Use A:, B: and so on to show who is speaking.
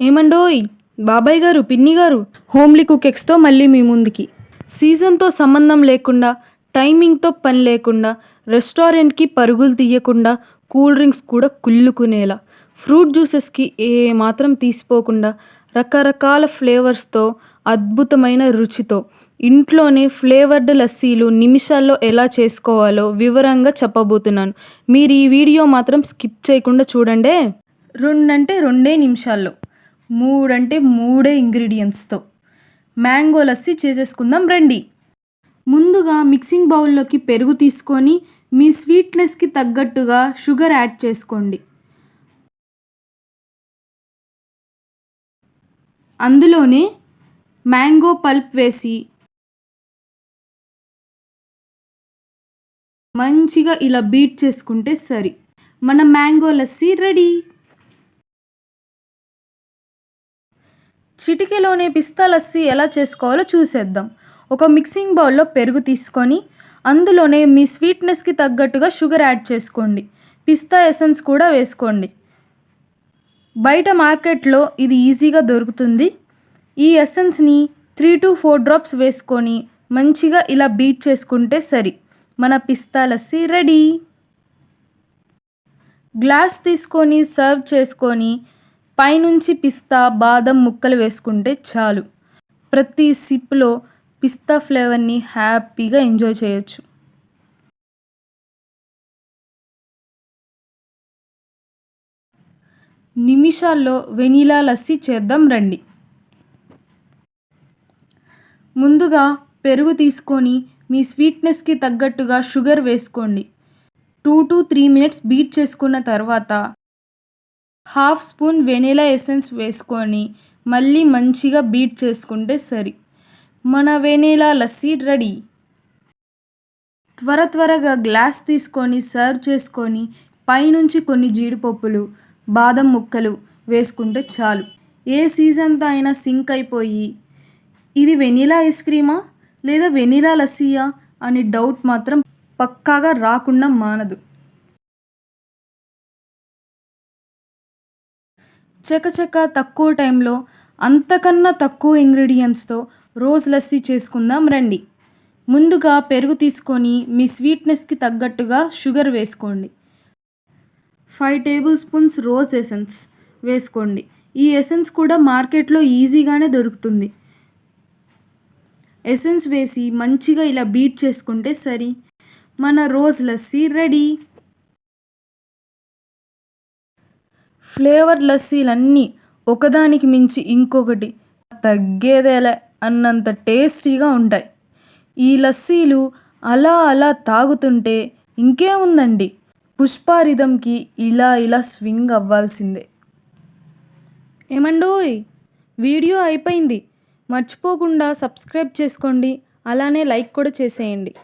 A: ఏమండోయ్? బాబాయ్ గారు పిన్ని గారు హోమ్లీ కుకెక్స్తో మళ్ళీ మీ ముందుకి. సీజన్తో సంబంధం లేకుండా టైమింగ్తో పని లేకుండా రెస్టారెంట్కి పరుగులు తీయకుండా కూల్ డ్రింక్స్ కూడా కుళ్ళుకునేలా. ఫ్రూట్ జ్యూసెస్కి ఏ మాత్రం తీసిపోకుండా రకరకాల ఫ్లేవర్స్తో అద్భుతమైన రుచితో ఇంట్లోనే ఫ్లేవర్డ్ లస్సీలు నిమిషాల్లో ఎలా చేసుకోవాలో వివరంగా చెప్పబోతున్నాను. మీరు ఈ వీడియో మాత్రం స్కిప్ చేయకుండా చూడండి. రెండంటే రెండే నిమిషాల్లో. మూడంటే మూడే ఇంగ్రీడియంట్స్తో. మ్యాంగో లస్సీ చేసేసుకుందాం రండి. ముందుగా మిక్సింగ్ బౌల్లోకి పెరుగు తీసుకొని మీ స్వీట్నెస్కి తగ్గట్టుగా షుగర్ యాడ్ చేసుకోండి. అందులోనే మ్యాంగో పల్ప్ వేసి మంచిగా ఇలా బీట్ చేసుకుంటే సరి. మన మ్యాంగో లస్సీ రెడీ. చిటికెలోనే పిస్తా లస్సీ ఎలా చేసుకోవాలో చూసేద్దాం. ఒక మిక్సింగ్ బౌల్లో పెరుగు తీసుకొని అందులోనే మీ స్వీట్నెస్కి తగ్గట్టుగా షుగర్ యాడ్ చేసుకోండి. పిస్తా ఎసెన్స్ కూడా వేసుకోండి. బయట మార్కెట్లో ఇది ఈజీగా దొరుకుతుంది. ఈ ఎసెన్స్ని త్రీ టు ఫోర్ డ్రాప్స్ వేసుకొని మంచిగా ఇలా బీట్ చేసుకుంటే సరి. మన పిస్తా లస్సీ రెడీ. గ్లాస్ తీసుకొని సర్వ్ చేసుకొని పైనుంచి పిస్తా బాదం ముక్కలు వేసుకుంటే చాలు. ప్రతి సిప్లో పిస్తా ఫ్లేవర్ని హ్యాపీగా ఎంజాయ్ చేయొచ్చు. నిమిషాల్లో వెనీలా లస్సీ చేద్దాం రండి. ముందుగా పెరుగు తీసుకొని మీ స్వీట్నెస్కి తగ్గట్టుగా షుగర్ వేసుకోండి. Two to three minutes beat చేసుకున్న తర్వాత హాఫ్ స్పూన్ వెనిలా ఎసెన్స్ వేసుకొని మళ్ళీ మంచిగా బీట్ చేసుకుంటే సరి. మన వెనిలా లస్సీ రెడీ. త్వర త్వరగా గ్లాస్ తీసుకొని సర్వ్ చేసుకొని పైనుంచి కొన్ని జీడిపప్పులు బాదం ముక్కలు వేసుకుంటే చాలు. ఏ సీజన్తో అయినా సింక్ అయిపోయి ఇది వెనిలా ఐస్ క్రీమా లేదా వెనిలా లస్సీయా అని డౌట్ మాత్రం పక్కాగా రాకుండా మానదు. చకచక తక్కువ టైంలో అంతకన్నా తక్కువ ఇంగ్రీడియంట్స్తో రోజ్ లస్సీ చేసుకుందాం రండి. ముందుగా పెరుగు తీసుకొని మీ స్వీట్నెస్కి తగ్గట్టుగా షుగర్ వేసుకోండి. Five tablespoons rose essence వేసుకోండి. ఈ ఎసెన్స్ కూడా మార్కెట్లో ఈజీగానే దొరుకుతుంది. ఎసెన్స్ వేసి మంచిగా ఇలా బీట్ చేసుకుంటే సరి. మన రోజ్ లస్సీ రెడీ. ఫ్లేవర్ లస్సీలన్నీ ఒకదానికి మించి ఇంకొకటి తగ్గేదేలే అన్నంత టేస్టీగా ఉంటాయి. ఈ లస్సీలు అలా అలా తాగుతుంటే ఇంకేముందండి? పుష్పారిధంకి ఇలా ఇలా స్వింగ్ అవ్వాల్సిందే. ఏమండోయ్? వీడియో అయిపోయింది. మర్చిపోకుండా సబ్స్క్రైబ్ చేసుకోండి. అలానే లైక్ కూడా చేసేయండి.